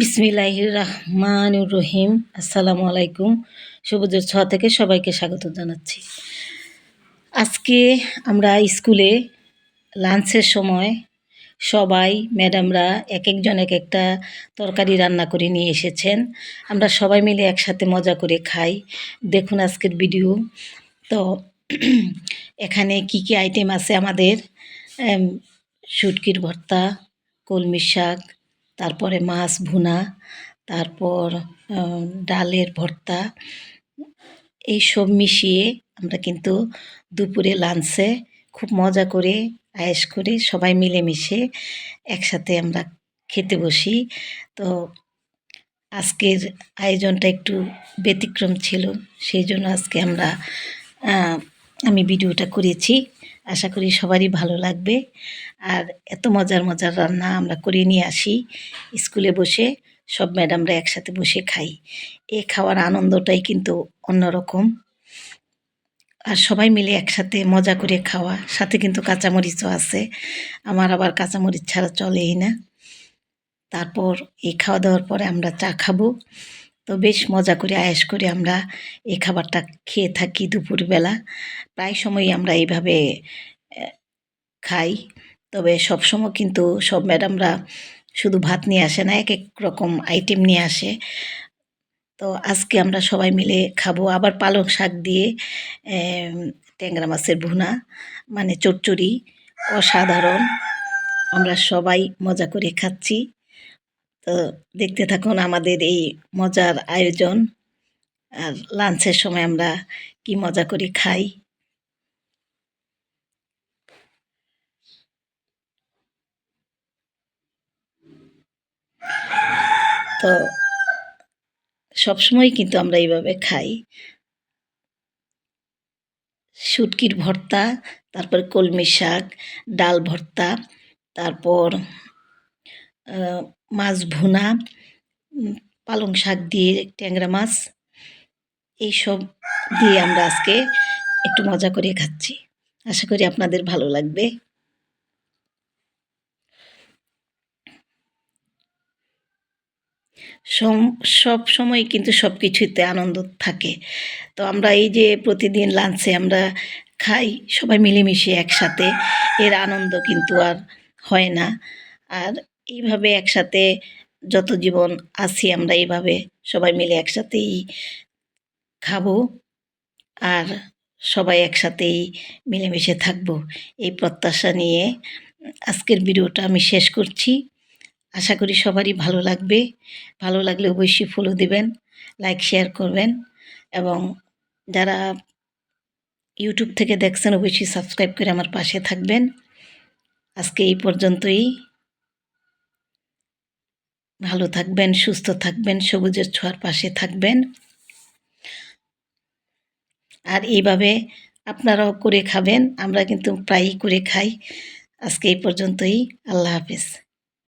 বিসমিল্লাহ রহমান রহিম। আসসালামু আলাইকুম। সবুজের ছ থেকে সবাইকে স্বাগত জানাচ্ছি। আজকে আমরা স্কুলে লাঞ্চের সময় সবাই, ম্যাডামরা এক একজন এক একটা তরকারি রান্না করে নিয়ে এসেছেন। আমরা সবাই মিলে একসাথে মজা করে খাই। দেখুন আজকের ভিডিও। তো এখানে কি কি আইটেম আছে আমাদের? শুটকির ভর্তা কলমির শাক তারপরে মাছ ভুনা, তারপর ডালের ভর্তা এই সব মিশিয়ে আমরা কিন্তু দুপুরে লাঞ্চে খুব মজা করে আয়েস করে সবাই মিলেমিশে একসাথে আমরা খেতে বসি। তো আজকের আয়োজনটা একটু ব্যতিক্রম ছিল, সেই জন্য আজকে আমরা আমি ভিডিওটা করেছি। আশা করি সবারই ভালো লাগবে। আর এত মজার মজার রান্না আমরা করে নিয়ে আসি। স্কুলে বসে সব ম্যাডামরা একসাথে বসে খাই। এ খাওয়ার আনন্দটাই কিন্তু অন্যরকম। আর সবাই মিলে একসাথে মজা করে খাওয়া। সাথে কিন্তু কাঁচামরিচও আছে। আমার আবার কাঁচামরিচ ছাড়া চলেই না। তারপর এই খাওয়া দাওয়ার পরে আমরা চা খাব। তো বেশ মজা করে আয়েস করে আমরা এই খাবারটা খেয়ে থাকি দুপুরবেলা। প্রায় সময়ই আমরা এইভাবে খাই। তবে সবসময় কিন্তু সব ম্যাডামরা শুধু ভাত নিয়ে আসে না, এক এক রকম আইটেম নিয়ে আসে। তো আজকে আমরা সবাই মিলে খাব আবার পালং শাক দিয়ে ট্যাংরা মাছের ভুনা মানে চচ্চড়ি, অসাধারণ। আমরা সবাই মজা করে খাচ্ছি। তো দেখতে থাকুন আমাদের এই মজার আয়োজন। আর লাঞ্চের সময় আমরা কি মজা করে খাই। তো সবসময় কিন্তু আমরা এইভাবে খাই। শুটকির ভর্তা, তারপর কলমি শাক, ডাল ভর্তা, তারপর মাছ ভুনা পালং শাক দিয়ে ট্যাংরা মাছ, এইসব দিয়ে আমরা আজকে একটু মজা করে খাচ্ছি। আশা করি আপনাদের ভালো লাগবে। সব সময় কিন্তু সব কিছুতে আনন্দ থাকে। তো আমরা এই যে প্রতিদিন লাঞ্চে আমরা খাই, সবাই মিলেমিশে একসাথে, এর আনন্দ কিন্তু আর হয় না। আর এইভাবে একসাথে যত জীবন আছি আমরা এইভাবে সবাই মিলে একসাথেই খাব আর সবাই একসাথেই মিলেমিশে থাকব। এই প্রত্যাশা নিয়ে আজকের ভিডিওটা আমি শেষ করছি। আশা করি সবারই ভালো লাগবে। ভালো লাগলে অবশ্যই ফলো দিবেন লাইক শেয়ার করবেন এবং যারা ইউটিউব থেকে দেখছেন, অবশ্যই সাবস্ক্রাইব করে আমার পাশে থাকবেন। আজকে এই পর্যন্তই। ভালো থাকবেন, সুস্থ থাকবেন, সবুজের ছোঁয়ার পাশে থাকবেন। আর এইভাবে আপনারাও করে খাবেন, আমরা কিন্তু প্রায়ই করে খাই। আজকে এই পর্যন্তই, আল্লাহ হাফিজ।